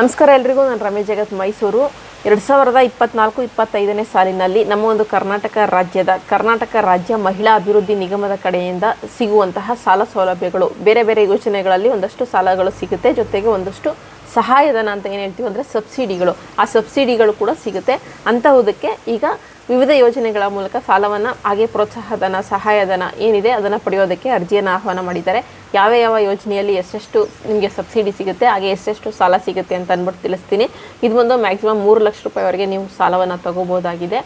ನಮಸ್ಕಾರ ಎಲ್ರಿಗೂ, ನಾನು ರಮೇಶ್ ಜಗತ್ ಮೈಸೂರು. ಎರಡು ಸಾವಿರದ ಇಪ್ಪತ್ನಾಲ್ಕು, ಇಪ್ಪತ್ತೈದನೇ ಸಾಲಿನಲ್ಲಿ ನಮ್ಮ ಒಂದು ಕರ್ನಾಟಕ ರಾಜ್ಯದ, ಕರ್ನಾಟಕ ರಾಜ್ಯ ಮಹಿಳಾ ಅಭಿವೃದ್ಧಿ ನಿಗಮದ ಕಡೆಯಿಂದ ಸಿಗುವಂತಹ ಸಾಲ ಸೌಲಭ್ಯಗಳು, ಬೇರೆ ಬೇರೆ ಯೋಜನೆಗಳಲ್ಲಿ ಒಂದಷ್ಟು ಸಾಲಗಳು ಸಿಗುತ್ತೆ. ಜೊತೆಗೆ ಒಂದಷ್ಟು ಸಹಾಯಧನ ಅಂತ ಏನು ಹೇಳ್ತೀವಿ ಅಂದರೆ ಸಬ್ಸಿಡಿಗಳು. ಆ ಸಬ್ಸಿಡಿಗಳು ಕೂಡ ಸಿಗುತ್ತೆ. ಅಂತಹುದಕ್ಕೆ ಈಗ ವಿವಿಧ ಯೋಜನೆಗಳ ಮೂಲಕ ಸಾಲವನ್ನು ಹಾಗೆ ಪ್ರೋತ್ಸಾಹಧನ, ಸಹಾಯಧನ ಏನಿದೆ ಅದನ್ನು ಪಡೆಯೋದಕ್ಕೆ ಅರ್ಜಿಯನ್ನು ಆಹ್ವಾನ ಮಾಡಿದ್ದಾರೆ. ಯಾವ ಯಾವ ಯೋಜನೆಯಲ್ಲಿ ಎಷ್ಟೆಷ್ಟು ನಿಮಗೆ ಸಬ್ಸಿಡಿ ಸಿಗುತ್ತೆ, ಹಾಗೆ ಎಷ್ಟೆಷ್ಟು ಸಾಲ ಸಿಗುತ್ತೆ ಅಂತ ಅಂದ್ಬಿಟ್ಟು ತಿಳಿಸ್ತೀನಿ. ಇದು ಒಂದು ಮ್ಯಾಕ್ಸಿಮಮ್ ಮೂರು ಲಕ್ಷ ರೂಪಾಯಿವರೆಗೆ ನೀವು ಸಾಲವನ್ನು ತಗೋಬೋದಾಗಿದೆ.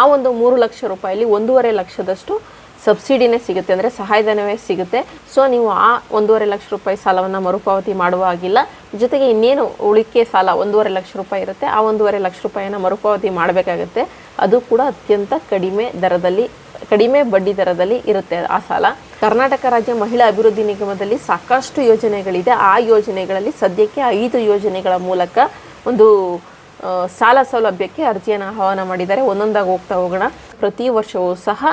ಆ ಒಂದು ಮೂರು ಲಕ್ಷ ರೂಪಾಯಲ್ಲಿ ಒಂದೂವರೆ ಲಕ್ಷದಷ್ಟು ಸಬ್ಸಿಡಿನೇ ಸಿಗುತ್ತೆ ಅಂದರೆ ಸಹಾಯಧನವೇ ಸಿಗುತ್ತೆ. ಸೊ ನೀವು ಆ ಒಂದೂವರೆ ಲಕ್ಷ ರೂಪಾಯಿ ಸಾಲವನ್ನು ಮರುಪಾವತಿ ಮಾಡುವ ಹಾಗಿಲ್ಲ. ಜೊತೆಗೆ ಇನ್ನೇನು ಉಳಿಕೆ ಸಾಲ ಒಂದೂವರೆ ಲಕ್ಷ ರೂಪಾಯಿ ಇರುತ್ತೆ, ಆ ಒಂದೂವರೆ ಲಕ್ಷ ರೂಪಾಯಿಯನ್ನು ಮರುಪಾವತಿ ಮಾಡಬೇಕಾಗುತ್ತೆ. ಅದು ಕೂಡ ಅತ್ಯಂತ ಕಡಿಮೆ ದರದಲ್ಲಿ, ಕಡಿಮೆ ಬಡ್ಡಿ ದರದಲ್ಲಿ ಇರುತ್ತೆ ಆ ಸಾಲ. ಕರ್ನಾಟಕ ರಾಜ್ಯ ಮಹಿಳಾ ಅಭಿವೃದ್ಧಿ ನಿಗಮದಲ್ಲಿ ಸಾಕಷ್ಟು ಯೋಜನೆಗಳಿದೆ. ಆ ಯೋಜನೆಗಳಲ್ಲಿ ಸದ್ಯಕ್ಕೆ ಐದು ಯೋಜನೆಗಳ ಮೂಲಕ ಒಂದು ಸಾಲ ಸೌಲಭ್ಯಕ್ಕೆ ಅರ್ಜಿಯನ್ನು ಆಹ್ವಾನ ಮಾಡಿದ್ದಾರೆ. ಒಂದೊಂದಾಗಿ ಹೋಗ್ತಾ ಹೋಗೋಣ. ಪ್ರತಿ ವರ್ಷವೂ ಸಹ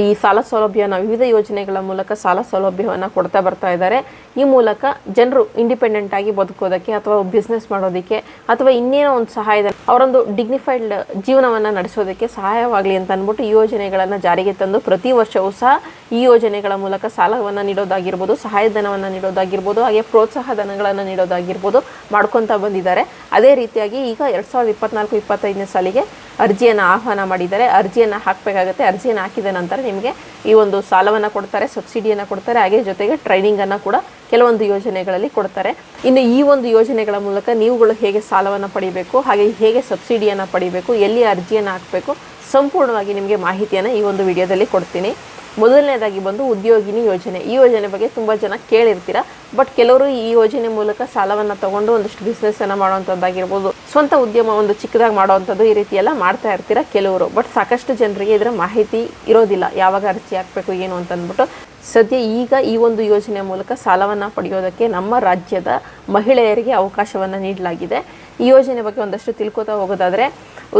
ಈ ಸಾಲ ಸೌಲಭ್ಯನ ವಿವಿಧ ಯೋಜನೆಗಳ ಮೂಲಕ ಸಾಲ ಸೌಲಭ್ಯವನ್ನು ಕೊಡ್ತಾ ಬರ್ತಾ ಇದ್ದಾರೆ. ಈ ಮೂಲಕ ಜನರು ಇಂಡಿಪೆಂಡೆಂಟ್ ಆಗಿ ಬದುಕೋದಕ್ಕೆ ಅಥವಾ ಬಿಸ್ನೆಸ್ ಮಾಡೋದಕ್ಕೆ ಅಥವಾ ಇನ್ನೇನೋ ಒಂದು ಸಹಾಯದ ಅವರೊಂದು ಡಿಗ್ನಿಫೈಡ್ ಜೀವನವನ್ನು ನಡೆಸೋದಕ್ಕೆ ಸಹಾಯವಾಗಲಿ ಅಂತ ಅಂದ್ಬಿಟ್ಟು ಈ ಯೋಜನೆಗಳನ್ನು ಜಾರಿಗೆ ತಂದು ಪ್ರತಿ ವರ್ಷವೂ ಸಹ ಈ ಯೋಜನೆಗಳ ಮೂಲಕ ಸಾಲವನ್ನು ನೀಡೋದಾಗಿರ್ಬೋದು ಸಹಾಯಧನವನ್ನು ನೀಡೋದಾಗಿರ್ಬೋದು, ಹಾಗೆ ಪ್ರೋತ್ಸಾಹ ಧನಗಳನ್ನು ನೀಡೋದಾಗಿರ್ಬೋದು ಮಾಡ್ಕೊತಾ ಬಂದಿದ್ದಾರೆ. ಅದೇ ರೀತಿಯಾಗಿ ಈಗ ಎರಡು ಸಾವಿರದ ಇಪ್ಪತ್ನಾಲ್ಕು, ಇಪ್ಪತ್ತೈದನೇ ಸಾಲಿಗೆ ಅರ್ಜಿಯನ್ನು ಆಹ್ವಾನ ಮಾಡಿದ್ದಾರೆ. ಅರ್ಜಿಯನ್ನು ಹಾಕಬೇಕಾಗುತ್ತೆ. ಅರ್ಜಿಯನ್ನು ಹಾಕಿದ ನಂತರ ನಿಮಗೆ ಈ ಒಂದು ಸಾಲವನ್ನು ಕೊಡ್ತಾರೆ, ಸಬ್ಸಿಡಿಯನ್ನು ಕೊಡ್ತಾರೆ. ಹಾಗೆ ಜೊತೆಗೆ ಟ್ರೈನಿಂಗನ್ನು ಕೂಡ ಕೆಲವೊಂದು ಯೋಜನೆಗಳಲ್ಲಿ ಕೊಡ್ತಾರೆ. ಇನ್ನು ಈ ಒಂದು ಯೋಜನೆಗಳ ಮೂಲಕ ನೀವುಗಳು ಹೇಗೆ ಸಾಲವನ್ನು ಪಡಿಬೇಕು, ಹಾಗೆ ಹೇಗೆ ಸಬ್ಸಿಡಿಯನ್ನು ಪಡಿಬೇಕು, ಎಲ್ಲಿ ಅರ್ಜಿಯನ್ನು ಹಾಕಬೇಕು, ಸಂಪೂರ್ಣವಾಗಿ ನಿಮಗೆ ಮಾಹಿತಿಯನ್ನು ಈ ಒಂದು ವಿಡಿಯೋದಲ್ಲಿ ಕೊಡ್ತೀನಿ. ಮೊದಲನೇದಾಗಿ ಬಂದು ಉದ್ಯೋಗಿನಿ ಯೋಜನೆ. ಈ ಯೋಜನೆ ಬಗ್ಗೆ ತುಂಬ ಜನ ಕೇಳಿರ್ತೀರ? ಬಟ್ ಕೆಲವರು ಈ ಯೋಜನೆ ಮೂಲಕ ಸಾಲವನ್ನು ತಗೊಂಡು ಒಂದಷ್ಟು ಬಿಸ್ನೆಸ್ಸನ್ನು ಮಾಡುವಂಥದ್ದಾಗಿರ್ಬೋದು ಸ್ವಂತ ಉದ್ಯಮ ಒಂದು ಚಿಕ್ಕದಾಗಿ ಮಾಡುವಂಥದ್ದು ಈ ರೀತಿ ಎಲ್ಲ ಮಾಡ್ತಾ ಇರ್ತೀರ ಕೆಲವರು? ಬಟ್ ಸಾಕಷ್ಟು ಜನರಿಗೆ ಇದರ ಮಾಹಿತಿ ಇರೋದಿಲ್ಲ. ಯಾವಾಗ ಅರ್ಜಿ ಹಾಕಬೇಕು, ಏನು ಅಂತ ಅಂದ್ಬಿಟ್ಟು ಸದ್ಯ ಈಗ ಈ ಒಂದು ಯೋಜನೆ ಮೂಲಕ ಸಾಲವನ್ನು ಪಡೆಯೋದಕ್ಕೆ ನಮ್ಮ ರಾಜ್ಯದ ಮಹಿಳೆಯರಿಗೆ ಅವಕಾಶವನ್ನು ನೀಡಲಾಗಿದೆ. ಈ ಯೋಜನೆ ಬಗ್ಗೆ ಒಂದಷ್ಟು ತಿಳ್ಕೊತಾ ಹೋಗೋದಾದರೆ,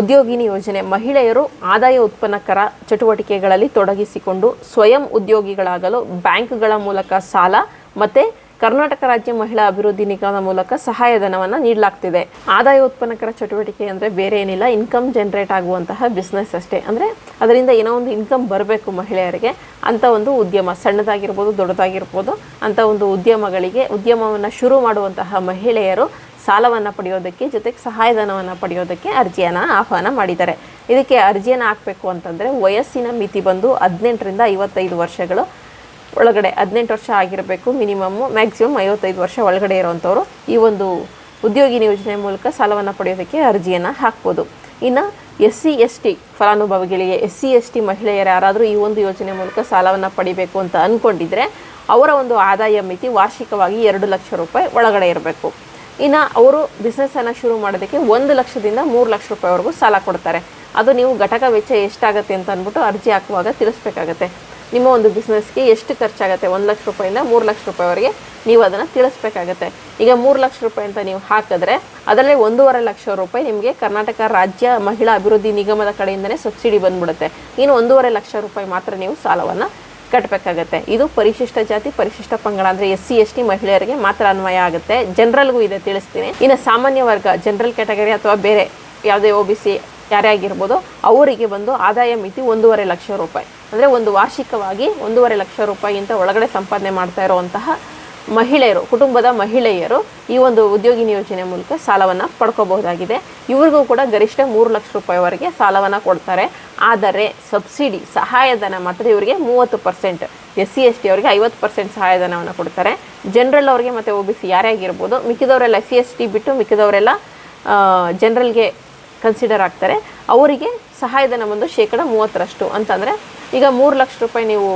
ಉದ್ಯೋಗಿನಿ ಯೋಜನೆ ಮಹಿಳೆಯರು ಆದಾಯ ಉತ್ಪನ್ನಕರ ಚಟುವಟಿಕೆಗಳಲ್ಲಿ ತೊಡಗಿಸಿಕೊಂಡು ಸ್ವಯಂ ಉದ್ಯೋಗಿಗಳಾಗಲು ಬ್ಯಾಂಕ್ಗಳ ಮೂಲಕ ಸಾಲ ಮತ್ತು ಕರ್ನಾಟಕ ರಾಜ್ಯ ಮಹಿಳಾ ಅಭಿವೃದ್ಧಿ ನಿಗಮದ ಮೂಲಕ ಸಹಾಯಧನವನ್ನು ನೀಡಲಾಗ್ತಿದೆ. ಆದಾಯ ಉತ್ಪನ್ನಕರ ಚಟುವಟಿಕೆ ಅಂದರೆ ಬೇರೆ ಏನಿಲ್ಲ, ಇನ್ಕಮ್ ಜನರೇಟ್ ಆಗುವಂತಹ ಬಿಸ್ನೆಸ್ ಅಷ್ಟೇ. ಅಂದರೆ ಅದರಿಂದ ಏನೋ ಒಂದು ಇನ್ಕಮ್ ಬರಬೇಕು ಮಹಿಳೆಯರಿಗೆ ಅಂಥ ಒಂದು ಉದ್ಯಮ, ಸಣ್ಣದಾಗಿರ್ಬೋದು, ದೊಡ್ಡದಾಗಿರ್ಬೋದು ಅಂಥ ಒಂದು ಉದ್ಯಮಗಳಿಗೆ, ಉದ್ಯಮವನ್ನು ಶುರು ಮಾಡುವಂತಹ ಮಹಿಳೆಯರು ಸಾಲವನ್ನು ಪಡೆಯೋದಕ್ಕೆ, ಜೊತೆಗೆ ಸಹಾಯಧನವನ್ನು ಪಡೆಯೋದಕ್ಕೆ ಅರ್ಜಿಯನ್ನು ಆಹ್ವಾನ ಮಾಡಿದ್ದಾರೆ. ಇದಕ್ಕೆ ಅರ್ಜಿಯನ್ನು ಹಾಕಬೇಕು ಅಂತಂದರೆ ವಯಸ್ಸಿನ ಮಿತಿ ಬಂದು ಹದಿನೆಂಟರಿಂದ ಐವತ್ತೈದು ವರ್ಷಗಳು ಒಳಗಡೆ. ಹದಿನೆಂಟು ವರ್ಷ ಆಗಿರಬೇಕು ಮಿನಿಮಮ್ಮು ಮ್ಯಾಕ್ಸಿಮಮ್ ಐವತ್ತೈದು ವರ್ಷ ಒಳಗಡೆ ಇರುವಂಥವ್ರು ಈ ಒಂದು ಉದ್ಯೋಗಿನಿ ಯೋಜನೆ ಮೂಲಕ ಸಾಲವನ್ನು ಪಡೆಯೋದಕ್ಕೆ ಅರ್ಜಿಯನ್ನು ಹಾಕ್ಬೋದು. ಇನ್ನು ಎಸ್ ಸಿ ಎಸ್ ಟಿ ಫಲಾನುಭವಿಗಳಿಗೆ ಎಸ್ ಸಿ ಎಸ್ ಟಿ ಮಹಿಳೆಯರು ಯಾರಾದರೂ ಈ ಒಂದು ಯೋಜನೆ ಮೂಲಕ ಸಾಲವನ್ನು ಪಡಿಬೇಕು ಅಂತ ಅಂದ್ಕೊಂಡಿದ್ರೆ ಅವರ ಒಂದು ಆದಾಯ ಮಿತಿ ವಾರ್ಷಿಕವಾಗಿ ಎರಡು ಲಕ್ಷ ರೂಪಾಯಿ ಒಳಗಡೆ ಇರಬೇಕು. ಇನ್ನು ಅವರು ಬಿಸ್ನೆಸ್ಸನ್ನು ಶುರು ಮಾಡೋದಕ್ಕೆ ಒಂದು ಲಕ್ಷದಿಂದ ಮೂರು ಲಕ್ಷ ರೂಪಾಯಿವರೆಗೂ ಸಾಲ ಕೊಡ್ತಾರೆ. ಅದು ನೀವು ಘಟಕ ವೆಚ್ಚ ಎಷ್ಟಾಗುತ್ತೆ ಅಂತ ಅಂದ್ಬಿಟ್ಟು ಅರ್ಜಿ ಹಾಕುವಾಗ ತಿಳಿಸ್ಬೇಕಾಗತ್ತೆ. ನಿಮ್ಮ ಒಂದು ಬಿಸ್ನೆಸ್ಗೆ ಎಷ್ಟು ಖರ್ಚಾಗುತ್ತೆ? ಒಂದು ಲಕ್ಷ ರೂಪಾಯಿಂದ ಮೂರು ಲಕ್ಷ ರೂಪಾಯಿವರೆಗೆ ನೀವು ಅದನ್ನು ತಿಳಿಸ್ಬೇಕಾಗತ್ತೆ. ಈಗ ಮೂರು ಲಕ್ಷ ರೂಪಾಯಿ ಅಂತ ನೀವು ಹಾಕಿದ್ರೆ ಅದರಲ್ಲಿ ಒಂದೂವರೆ ಲಕ್ಷ ರೂಪಾಯಿ ನಿಮಗೆ ಕರ್ನಾಟಕ ರಾಜ್ಯ ಮಹಿಳಾ ಅಭಿವೃದ್ಧಿ ನಿಗಮದ ಕಡೆಯಿಂದನೇ ಸಬ್ಸಿಡಿ ಬಂದ್ಬಿಡುತ್ತೆ. ಇನ್ನು ಒಂದೂವರೆ ಲಕ್ಷ ರೂಪಾಯಿ ಮಾತ್ರ ನೀವು ಸಾಲವನ್ನು ಕಟ್ಟಬೇಕಾಗತ್ತೆ ಇದು ಪರಿಶಿಷ್ಟ ಜಾತಿ, ಪರಿಶಿಷ್ಟ ಪಂಗಡ ಅಂದರೆ ಎಸ್ ಸಿ, ಎಸ್ ಟಿ ಮಹಿಳೆಯರಿಗೆ ಮಾತ್ರ ಅನ್ವಯ ಆಗುತ್ತೆ. ಜನರಲ್ಗೂ ಇದೆ ತಿಳಿಸ್ತೀನಿ. ಇನ್ನು ಸಾಮಾನ್ಯ ವರ್ಗ, ಜನರಲ್ ಕ್ಯಾಟಗರಿ ಅಥವಾ ಬೇರೆ ಯಾವುದೇ ಒ ಬಿ ಸಿ ಯಾರೇ ಆಗಿರ್ಬೋದು, ಅವರಿಗೆ ಬಂದು ಆದಾಯ ಮಿತಿ ಒಂದೂವರೆ ಲಕ್ಷ ರೂಪಾಯಿ. ಅಂದರೆ ಒಂದು ವಾರ್ಷಿಕವಾಗಿ ಒಂದೂವರೆ ಲಕ್ಷ ರೂಪಾಯಿಗಿಂತ ಒಳಗಡೆ ಸಂಪಾದನೆ ಮಾಡ್ತಾ ಇರುವಂತಹ ಮಹಿಳೆಯರು, ಕುಟುಂಬದ ಮಹಿಳೆಯರು ಈ ಒಂದು ಉದ್ಯೋಗಿನಿ ಯೋಜನೆ ಮೂಲಕ ಸಾಲವನ್ನು ಪಡ್ಕೋಬಹುದಾಗಿದೆ. ಇವ್ರಿಗೂ ಕೂಡ ಗರಿಷ್ಠ ಮೂರು ಲಕ್ಷ ರೂಪಾಯಿವರೆಗೆ ಸಾಲವನ್ನು ಕೊಡ್ತಾರೆ. ಆದರೆ ಸಬ್ಸಿಡಿ, ಸಹಾಯಧನ ಮಾತ್ರ ಇವರಿಗೆ ಮೂವತ್ತು percent, S C S T ಅವರಿಗೆ ಐವತ್ತು ಪರ್ಸೆಂಟ್ ಸಹಾಯಧನವನ್ನು ಕೊಡ್ತಾರೆ. ಜನರಲ್ ಅವರಿಗೆ ಮತ್ತು ಒ ಬಿ ಸಿ ಯಾರೇ ಆಗಿರ್ಬೋದು, ಮಿಕ್ಕಿದವರೆಲ್ಲ ಎಸ್ ಸಿ ಎಸ್ ಟಿ ಬಿಟ್ಟು ಮಿಕ್ಕಿದವರೆಲ್ಲ ಜನರಲ್ಗೆ ಕನ್ಸಿಡರ್ ಆಗ್ತಾರೆ. ಅವರಿಗೆ ಸಹಾಯಧನ ಬಂದು ಶೇಕಡ ಮೂವತ್ತರಷ್ಟು. ಅಂತಂದರೆ ಈಗ ಮೂರು ಲಕ್ಷ ರೂಪಾಯಿ ನೀವು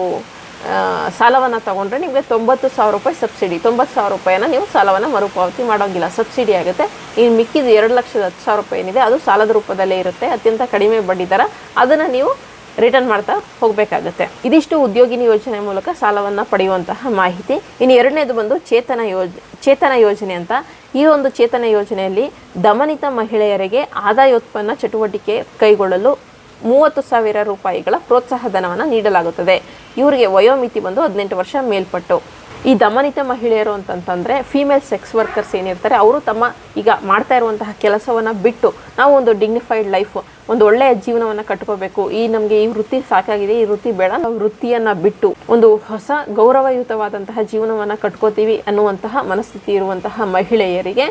ಸಾಲವನ್ನು ತಗೊಂಡ್ರೆ ನಿಮಗೆ ತೊಂಬತ್ತು ಸಾವಿರ ರೂಪಾಯಿ ಸಬ್ಸಿಡಿ. ತೊಂಬತ್ತು ಸಾವಿರ ರೂಪಾಯಿನ ನೀವು ಸಾಲವನ್ನು ಮರುಪಾವತಿ ಮಾಡೋಂಗಿಲ್ಲ. ಸಬ್ಸಿಡಿ ಆಗುತ್ತೆ. ಇನ್ನು ಮಿಕ್ಕಿದ ಎರಡು ಲಕ್ಷದ ಹತ್ತು ಸಾವಿರ ರೂಪಾಯಿ ಏನಿದೆ, ಅದು ಸಾಲದ ರೂಪದಲ್ಲೇ ಇರುತ್ತೆ. ಅತ್ಯಂತ ಕಡಿಮೆ ಬಡ್ಡಿ ದರ. ಅದನ್ನು ನೀವು ರಿಟರ್ನ್ ಮಾಡ್ತಾ ಹೋಗಬೇಕಾಗುತ್ತೆ. ಇದಿಷ್ಟು ಉದ್ಯೋಗಿನಿ ಯೋಜನೆ ಮೂಲಕ ಸಾಲವನ್ನು ಪಡೆಯುವಂತಹ ಮಾಹಿತಿ. ಇನ್ನು ಎರಡನೇದು ಬಂದು ಚೇತನ ಯೋಜ, ಚೇತನ ಯೋಜನೆ ಅಂತ. ಈ ಒಂದು ಚೇತನ ಯೋಜನೆಯಲ್ಲಿ ದಮನಿತ ಮಹಿಳೆಯರಿಗೆ ಆದಾಯೋತ್ಪನ್ನ ಚಟುವಟಿಕೆ ಕೈಗೊಳ್ಳಲು ಮೂವತ್ತು ಸಾವಿರ ರೂಪಾಯಿಗಳ ಪ್ರೋತ್ಸಾಹ ಧನವನ್ನು ನೀಡಲಾಗುತ್ತದೆ. ಇವರಿಗೆ ವಯೋಮಿತಿ ಬಂದು ಹದಿನೆಂಟು ವರ್ಷ ಮೇಲ್ಪಟ್ಟು. ಈ ದಮನಿತ ಮಹಿಳೆಯರು ಅಂತಂತಂದರೆ ಫೀಮೇಲ್ ಸೆಕ್ಸ್ ವರ್ಕರ್ಸ್ ಏನಿರ್ತಾರೆ, ಅವರು ತಮ್ಮ ಈಗ ಮಾಡ್ತಾ ಇರುವಂತಹ ಕೆಲಸವನ್ನು ಬಿಟ್ಟು ನಾವು ಒಂದು ಡಿಗ್ನಿಫೈಡ್ ಲೈಫ್ ಒಂದು ಒಳ್ಳೆಯ ಜೀವನವನ್ನು ಕಟ್ಕೋಬೇಕು. ಈ ನಮಗೆ ಈ ವೃತ್ತಿ ಸಾಕಾಗಿದೆ, ಈ ವೃತ್ತಿ ಬೇಡ, ನಾವು ವೃತ್ತಿಯನ್ನು ಬಿಟ್ಟು ಒಂದು ಹೊಸ ಗೌರವಯುತವಾದಂತಹ ಜೀವನವನ್ನು ಕಟ್ಕೋತೀವಿ ಅನ್ನುವಂತಹ ಮನಸ್ಥಿತಿ ಇರುವಂತಹ ಮಹಿಳೆಯರಿಗೆ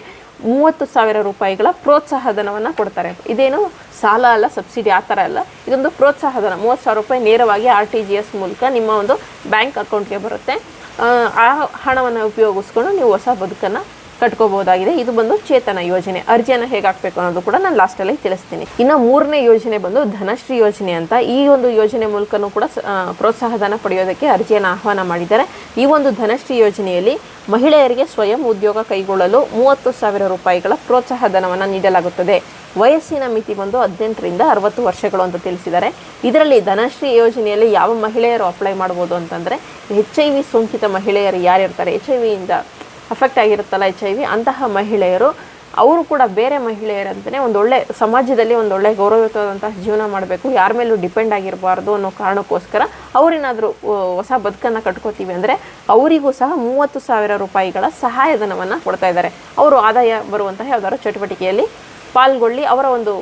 ಮೂವತ್ತು ಸಾವಿರ ರೂಪಾಯಿಗಳ ಪ್ರೋತ್ಸಾಹ ಧನವನ್ನು ಕೊಡ್ತಾರೆ. ಇದೇನು ಸಾಲ ಅಲ್ಲ, ಸಬ್ಸಿಡಿ ಆ ಥರ ಅಲ್ಲ. ಇದೊಂದು ಪ್ರೋತ್ಸಾಹ ಧನ ಮೂವತ್ತು ಸಾವಿರ ರೂಪಾಯಿ ನೇರವಾಗಿ ಆರ್ ಟಿ ಜಿ ಎಸ್ ಮೂಲಕ ನಿಮ್ಮ ಒಂದು ಬ್ಯಾಂಕ್ ಅಕೌಂಟ್ಗೆ ಬರುತ್ತೆ. ಆ, ಹಣವನ್ನು ಉಪಯೋಗಿಸ್ಕೊಂಡು ನೀವು ಹೊಸ ಬದುಕನ್ನು ಕಟ್ಕೋಬಹುದಾಗಿದೆ. ಇದು ಬಂದು ಚೇತನ ಯೋಜನೆ. ಅರ್ಜಿಯನ್ನು ಹೇಗೆ ಹಾಕಬೇಕು ಅನ್ನೋದು ಕೂಡ ನಾನು ಲಾಸ್ಟಲ್ಲಿ ತಿಳಿಸ್ತೀನಿ. ಇನ್ನು ಮೂರನೇ ಯೋಜನೆ ಬಂದು ಧನಶ್ರೀ ಯೋಜನೆ ಅಂತ. ಈ ಒಂದು ಯೋಜನೆ ಮೂಲಕನೂ ಕೂಡ ಪ್ರೋತ್ಸಾಹಧನ ಪಡೆಯೋದಕ್ಕೆ ಅರ್ಜಿಯನ್ನು ಆಹ್ವಾನ ಮಾಡಿದ್ದಾರೆ. ಈ ಒಂದು ಧನಶ್ರೀ ಯೋಜನೆಯಲ್ಲಿ ಮಹಿಳೆಯರಿಗೆ ಸ್ವಯಂ ಉದ್ಯೋಗ ಕೈಗೊಳ್ಳಲು ಮೂವತ್ತು ಸಾವಿರ ರೂಪಾಯಿಗಳ ಪ್ರೋತ್ಸಾಹಧನವನ್ನು ನೀಡಲಾಗುತ್ತದೆ. ವಯಸ್ಸಿನ ಮಿತಿ ಬಂದು ಹದಿನೆಂಟರಿಂದ ಅರವತ್ತು ವರ್ಷಗಳು ಅಂತ ತಿಳಿಸಿದ್ದಾರೆ. ಇದರಲ್ಲಿ ಧನಶ್ರೀ ಯೋಜನೆಯಲ್ಲಿ ಯಾವ ಮಹಿಳೆಯರು ಅಪ್ಲೈ ಮಾಡ್ಬೋದು ಅಂತಂದರೆ ಎಚ್ ಐ ವಿ ಸೋಂಕಿತ ಮಹಿಳೆಯರು ಯಾರಿರ್ತಾರೆ? ಎಚ್ ಐ ವಿಯಿಂದ ಅಫೆಕ್ಟ್ ಆಗಿರುತ್ತಲ್ಲ ಎಚ್ ಐ ವಿ ಅಂತಹ ಮಹಿಳೆಯರು, ಅವರು ಕೂಡ ಬೇರೆ ಮಹಿಳೆಯರಂತಲೇ ಒಂದು ಒಳ್ಳೆ ಸಮಾಜದಲ್ಲಿ ಒಂದು ಒಳ್ಳೆ ಗೌರವಯುತವಾದಂತಹ ಜೀವನ ಮಾಡಬೇಕು, ಯಾರ ಮೇಲೂ ಡಿಪೆಂಡ್ ಆಗಿರಬಾರ್ದು ಅನ್ನೋ ಕಾರಣಕ್ಕೋಸ್ಕರ ಅವರೇನಾದರೂ ಹೊಸ ಬದುಕನ್ನು ಕಟ್ಕೋತೀವಿ ಅಂದರೆ, ಅವರಿಗೂ ಸಹ ಮೂವತ್ತು ಸಾವಿರ ರೂಪಾಯಿಗಳ ಸಹಾಯಧನವನ್ನು ಕೊಡ್ತಾ ಇದ್ದಾರೆ. ಅವರು ಆದಾಯ ಬರುವಂತಹ ಯಾವುದಾದ್ರು ಚಟುವಟಿಕೆಯಲ್ಲಿ ಪಾಲ್ಗೊಳ್ಳಿ, ಅವರ ಒಂದು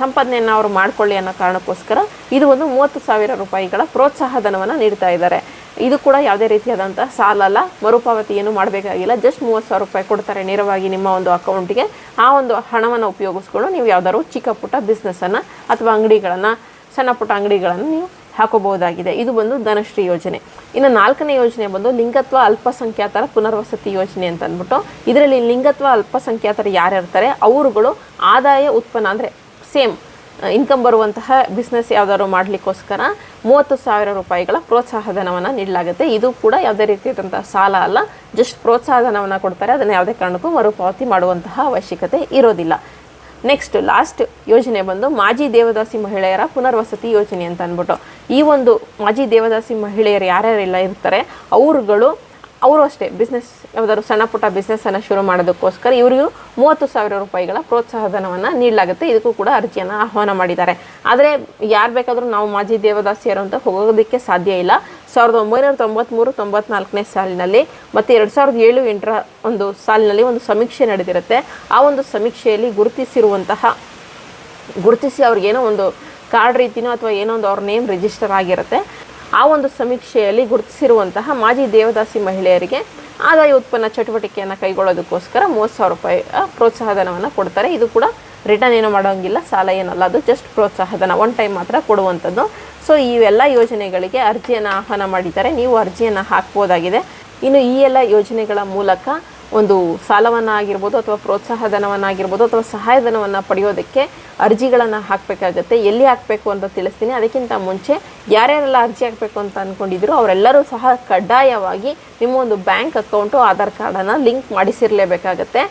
ಸಂಪಾದನೆಯನ್ನು ಅವರು ಮಾಡಿಕೊಳ್ಳಿ ಅನ್ನೋ ಕಾರಣಕ್ಕೋಸ್ಕರ ಇದು ಒಂದು ಮೂವತ್ತು ಸಾವಿರ ರೂಪಾಯಿಗಳ ಪ್ರೋತ್ಸಾಹ ಧನವನ್ನು ನೀಡ್ತಾ ಇದ್ದಾರೆ. ಇದು ಕೂಡ ಯಾವುದೇ ರೀತಿಯಾದಂಥ ಸಾಲ ಅಲ್ಲ, ಮರುಪಾವತಿ ಏನು ಮಾಡಬೇಕಾಗಿಲ್ಲ ಜಸ್ಟ್ ಮೂವತ್ತು ಸಾವಿರ ರೂಪಾಯಿ ಕೊಡ್ತಾರೆ ನೇರವಾಗಿ ನಿಮ್ಮ ಒಂದು ಅಕೌಂಟಿಗೆ ಆ ಒಂದು ಹಣವನ್ನು ಉಪಯೋಗಿಸ್ಕೊಂಡು ನೀವು ಯಾವ್ದಾದ್ರು ಚಿಕ್ಕ ಪುಟ್ಟ ಬಿಸ್ನೆಸ್ಸನ್ನು ಅಥವಾ ಅಂಗಡಿಗಳನ್ನು, ಸಣ್ಣ ಪುಟ್ಟ ಅಂಗಡಿಗಳನ್ನು ನೀವು ಹಾಕೋಬಹುದಾಗಿದೆ. ಇದು ಬಂದು ಧನಶ್ರೀ ಯೋಜನೆ. ಇನ್ನು ನಾಲ್ಕನೇ ಯೋಜನೆ ಬಂದು ಲಿಂಗತ್ವ ಅಲ್ಪಸಂಖ್ಯಾತರ ಪುನರ್ವಸತಿ ಯೋಜನೆ ಅಂತ ಅಂದ್ಬಿಟ್ಟು, ಇದರಲ್ಲಿ ಲಿಂಗತ್ವ ಅಲ್ಪಸಂಖ್ಯಾತರು ಯಾರಿರ್ತಾರೆ ಅವರುಗಳು ಆದಾಯ ಉತ್ಪನ್ನ ಅಂದರೆ ಸೇಮ್ ಇನ್ಕಮ್ ಬರುವಂತಹ ಬಿಸ್ನೆಸ್ ಯಾವ್ದಾದ್ರು ಮಾಡಲಿಕ್ಕೋಸ್ಕರ ಮೂವತ್ತು ಸಾವಿರ ರೂಪಾಯಿಗಳ ಪ್ರೋತ್ಸಾಹ ಧನವನ್ನು ನೀಡಲಾಗುತ್ತೆ. ಇದು ಕೂಡ ಯಾವುದೇ ರೀತಿಯಾದಂತಹ ಸಾಲ ಅಲ್ಲ ಜಸ್ಟ್ ಪ್ರೋತ್ಸಾಹ ಧನವನ್ನು ಕೊಡ್ತಾರೆ. ಅದನ್ನು ಯಾವುದೇ ಕಾರಣಕ್ಕೂ ಮರುಪಾವತಿ ಮಾಡುವಂತಹ ಅವಶ್ಯಕತೆ ಇರೋದಿಲ್ಲ. ನೆಕ್ಸ್ಟ್ ಲಾಸ್ಟ್ ಯೋಜನೆ ಬಂದು ಮಾಜಿ ದೇವದಾಸಿ ಮಹಿಳೆಯರ ಪುನರ್ವಸತಿ ಯೋಜನೆ ಅಂತ ಅಂದ್ಬಿಟ್ಟು. ಈ ಒಂದು ಮಾಜಿ ದೇವದಾಸಿ ಮಹಿಳೆಯರು ಯಾರ್ಯಾರೆಲ್ಲ ಇರ್ತಾರೆ, ಅವರುಗಳು ಅವರು ಅಷ್ಟೇ ಬಿಸ್ನೆಸ್ ಯಾವುದಾದ್ರು ಸಣ್ಣ ಪುಟ್ಟ ಬಿಸ್ನೆಸ್ಸನ್ನು ಶುರು ಮಾಡೋದಕ್ಕೋಸ್ಕರ ಇವರಿಗೂ ಮೂವತ್ತು ಸಾವಿರ ರೂಪಾಯಿಗಳ ಪ್ರೋತ್ಸಾಹ ಧನವನ್ನು ನೀಡಲಾಗುತ್ತೆ. ಇದಕ್ಕೂ ಕೂಡ ಅರ್ಜಿಯನ್ನು ಆಹ್ವಾನ ಮಾಡಿದ್ದಾರೆ. ಆದರೆ ಯಾರು ಬೇಕಾದರೂ ನಾವು ಮಾಜಿ ದೇವದಾಸಿಯರು ಅಂತ ಹೋಗೋದಕ್ಕೆ ಸಾಧ್ಯ ಇಲ್ಲ. ಸಾವಿರದ ಒಂಬೈನೂರ ತೊಂಬತ್ತ್ಮೂರು ತೊಂಬತ್ನಾಲ್ಕನೇ ಸಾಲಿನಲ್ಲಿ ಮತ್ತು ಎರಡು ಸಾವಿರದ ಏಳು, ಎಂಟರ ಒಂದು ಸಾಲಿನಲ್ಲಿ ಒಂದು ಸಮೀಕ್ಷೆ ನಡೆದಿರುತ್ತೆ. ಆ ಒಂದು ಸಮೀಕ್ಷೆಯಲ್ಲಿ ಗುರುತಿಸಿರುವಂತಹ, ಗುರುತಿಸಿ ಅವ್ರಿಗೇನೋ ಒಂದು ಕಾರ್ಡ್ ರೀತಿನೋ ಅಥವಾ ಏನೋ ಒಂದು ಅವ್ರ ನೇಮ್ ರಿಜಿಸ್ಟರ್ ಆಗಿರುತ್ತೆ. ಆ ಒಂದು ಸಮೀಕ್ಷೆಯಲ್ಲಿ ಗುರುತಿಸಿರುವಂತಹ ಮಾಜಿ ದೇವದಾಸಿ ಮಹಿಳೆಯರಿಗೆ ಆದಾಯ ಉತ್ಪನ್ನ ಚಟುವಟಿಕೆಯನ್ನು ಕೈಗೊಳ್ಳೋದಕ್ಕೋಸ್ಕರ ಮೂವತ್ತು ಸಾವಿರ ರೂಪಾಯಿ ಪ್ರೋತ್ಸಾಹಧನವನ್ನು ಪ್ರೋತ್ಸಾಹ ಧನವನ್ನು ಕೊಡ್ತಾರೆ. ಇದು ಕೂಡ ರಿಟರ್ನ್ ಏನೂ ಮಾಡೋಂಗಿಲ್ಲ, ಸಾಲ ಏನಲ್ಲ. ಅದು ಜಸ್ಟ್ ಪ್ರೋತ್ಸಾಹಧನ ಒನ್ ಟೈಮ್ ಮಾತ್ರ ಕೊಡುವಂಥದ್ದು. ಸೊ ಇವೆಲ್ಲ ಯೋಜನೆಗಳಿಗೆ ಅರ್ಜಿಯನ್ನು ಆಹ್ವಾನ ಮಾಡಿದ್ದಾರೆ. ನೀವು ಅರ್ಜಿಯನ್ನು ಹಾಕ್ಬೋದಾಗಿದೆ. ಇನ್ನು ಈ ಎಲ್ಲ ಯೋಜನೆಗಳ ಮೂಲಕ ಒಂದು ಸಾಲವನ್ನು ಆಗಿರ್ಬೋದು ಅಥವಾ ಪ್ರೋತ್ಸಾಹ ಧನವನ್ನಾಗಿರ್ಬೋದು ಅಥವಾ ಸಹಾಯಧನವನ್ನು ಪಡೆಯೋದಕ್ಕೆ ಅರ್ಜಿಗಳನ್ನು ಹಾಕಬೇಕಾಗತ್ತೆ. ಎಲ್ಲಿ ಹಾಕಬೇಕು ಅಂತ ತಿಳಿಸ್ತೀನಿ. ಅದಕ್ಕಿಂತ ಮುಂಚೆ ಯಾರ್ಯಾರೆಲ್ಲ ಅರ್ಜಿ ಹಾಕಬೇಕು ಅಂತ ಅಂದ್ಕೊಂಡಿದ್ರು ಅವರೆಲ್ಲರೂ ಸಹ ಕಡ್ಡಾಯವಾಗಿ ನಿಮ್ಮ ಒಂದು ಬ್ಯಾಂಕ್ ಅಕೌಂಟು, ಆಧಾರ್ ಕಾರ್ಡನ್ನು ಲಿಂಕ್ ಮಾಡಿಸಿರಲೇಬೇಕಾಗತ್ತೆ.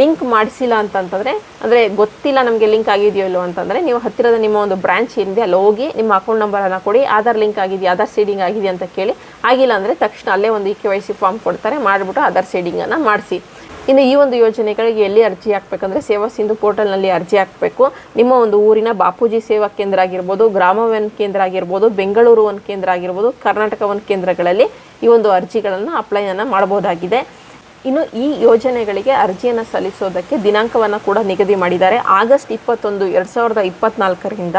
ಲಿಂಕ್ ಮಾಡಿಸಿಲ್ಲ ಅಂತಂತಂದರೆ, ಅಂದರೆ ಗೊತ್ತಿಲ್ಲ ನಮಗೆ ಲಿಂಕ್ ಆಗಿದೆಯೋ ಇಲ್ಲೋ ಅಂತಂದರೆ, ನೀವು ಹತ್ತಿರದ ನಿಮ್ಮ ಒಂದು ಬ್ರಾಂಚ್ ಏನಿದೆ, ಅಲ್ಲಿ ಹೋಗಿ ನಿಮ್ಮ ಅಕೌಂಟ್ ನಂಬರನ್ನು ಕೊಡಿ, ಆಧಾರ್ ಲಿಂಕ್ ಆಗಿದೆಯಾ, ಆಧಾರ್ ಸೀಡಿಂಗ್ ಆಗಿದೆ ಅಂತ ಕೇಳಿ. ಆಗಿಲ್ಲ ಅಂದರೆ ತಕ್ಷಣ ಅಲ್ಲೇ ಒಂದು E K Y C form ಕೊಡ್ತಾರೆ, ಮಾಡಿಬಿಟ್ಟು ಆಧಾರ್ ಸೀಡಿಂಗನ್ನು ಮಾಡಿಸಿ. ಇನ್ನು ಈ ಒಂದು ಯೋಜನೆಗಳಿಗೆ ಎಲ್ಲಿ ಅರ್ಜಿ ಹಾಕಬೇಕಂದ್ರೆ, ಸೇವಾ ಸಿಂಧು ಪೋರ್ಟಲ್ನಲ್ಲಿ ಅರ್ಜಿ ಹಾಕಬೇಕು. ನಿಮ್ಮ ಒಂದು ಊರಿನ ಬಾಪೂಜಿ ಸೇವಾ ಕೇಂದ್ರ ಆಗಿರ್ಬೋದು ಗ್ರಾಮ ಒನ್ ಕೇಂದ್ರ ಆಗಿರ್ಬೋದು, ಬೆಂಗಳೂರು ಒನ್ ಕೇಂದ್ರ ಆಗಿರ್ಬೋದು, ಕರ್ನಾಟಕ ಒನ್ ಕೇಂದ್ರಗಳಲ್ಲಿ ಈ ಒಂದು ಅರ್ಜಿಗಳನ್ನು ಅಪ್ಲೈಯನ್ನು ಮಾಡಬಹುದಾಗಿದೆ ಇನ್ನು ಈ ಯೋಜನೆಗಳಿಗೆ ಅರ್ಜಿಯನ್ನು ಸಲ್ಲಿಸೋದಕ್ಕೆ ದಿನಾಂಕವನ್ನು ಕೂಡ ನಿಗದಿ ಮಾಡಿದ್ದಾರೆ. ಆಗಸ್ಟ್ ಇಪ್ಪತ್ತೊಂದು, ಎರಡು ಸಾವಿರದ ಇಪ್ಪತ್ತ್ನಾಲ್ಕರಿಂದ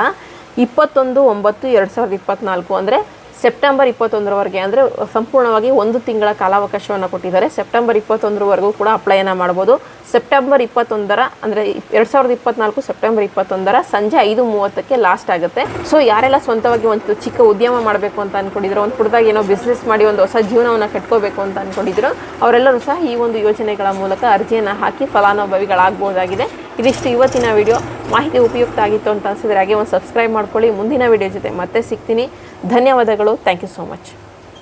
ಇಪ್ಪತ್ತೊಂದು, ಒಂಬತ್ತು, ಎರಡು ಸಾವಿರದ ಇಪ್ಪತ್ತ್ನಾಲ್ಕು ಅಂದರೆ ಸೆಪ್ಟೆಂಬರ್ ಇಪ್ಪತ್ತೊಂದರವರೆಗೆ ಅಂದರೆ ಸಂಪೂರ್ಣವಾಗಿ ಒಂದು ತಿಂಗಳ ಕಾಲಾವಕಾಶವನ್ನು ಕೊಟ್ಟಿದ್ದಾರೆ. ಸೆಪ್ಟೆಂಬರ್ ಇಪ್ಪತ್ತೊಂದರವರೆಗೂ ಕೂಡ ಅಪ್ಲೈಯನ್ನು ಮಾಡ್ಬೋದು. ಸೆಪ್ಟೆಂಬರ್ ಇಪ್ಪತ್ತೊಂದರ ಅಂದರೆ ಎರಡು ಸಾವಿರದ ಇಪ್ಪತ್ನಾಲ್ಕು ಸೆಪ್ಟೆಂಬರ್ ಇಪ್ಪತ್ತೊಂದರ ಸಂಜೆ ಐದು ಮೂವತ್ತಕ್ಕೆ ಲಾಸ್ಟ್ ಆಗುತ್ತೆ. ಸೊ ಯಾರೆಲ್ಲ ಸ್ವಂತವಾಗಿ ಒಂದು ಚಿಕ್ಕ ಉದ್ಯಮ ಮಾಡಬೇಕು ಅಂತ ಅಂದ್ಕೊಂಡಿದ್ರು ಒಂದು ಪುಟ್ಟದಾಗಿ ಏನೋ ಬಿಸ್ನೆಸ್ ಮಾಡಿ ಒಂದು ಹೊಸ ಜೀವನವನ್ನು ಕಟ್ಕೋಬೇಕು ಅಂತ ಅಂದ್ಕೊಂಡಿದ್ರು ಅವರೆಲ್ಲರೂ ಸಹ ಈ ಒಂದು ಯೋಜನೆಗಳ ಮೂಲಕ ಅರ್ಜಿಯನ್ನು ಹಾಕಿ ಫಲಾನುಭವಿಗಳಾಗ್ಬೋದಾಗಿದೆ. ಇದಿಷ್ಟು ಇವತ್ತಿನ ವಿಡಿಯೋ ಮಾಹಿತಿ ಉಪಯುಕ್ತ ಆಗಿತ್ತು ಅಂತ ಅನಿಸಿದ್ರೆ ಹಾಗೆ ಒಂದು ಸಬ್ಸ್ಕ್ರೈಬ್ ಮಾಡ್ಕೊಳ್ಳಿ. ಮುಂದಿನ ವಿಡಿಯೋ ಜೊತೆ ಮತ್ತೆ ಸಿಗ್ತೀನಿ. ಧನ್ಯವಾದಗಳು. Thank you so much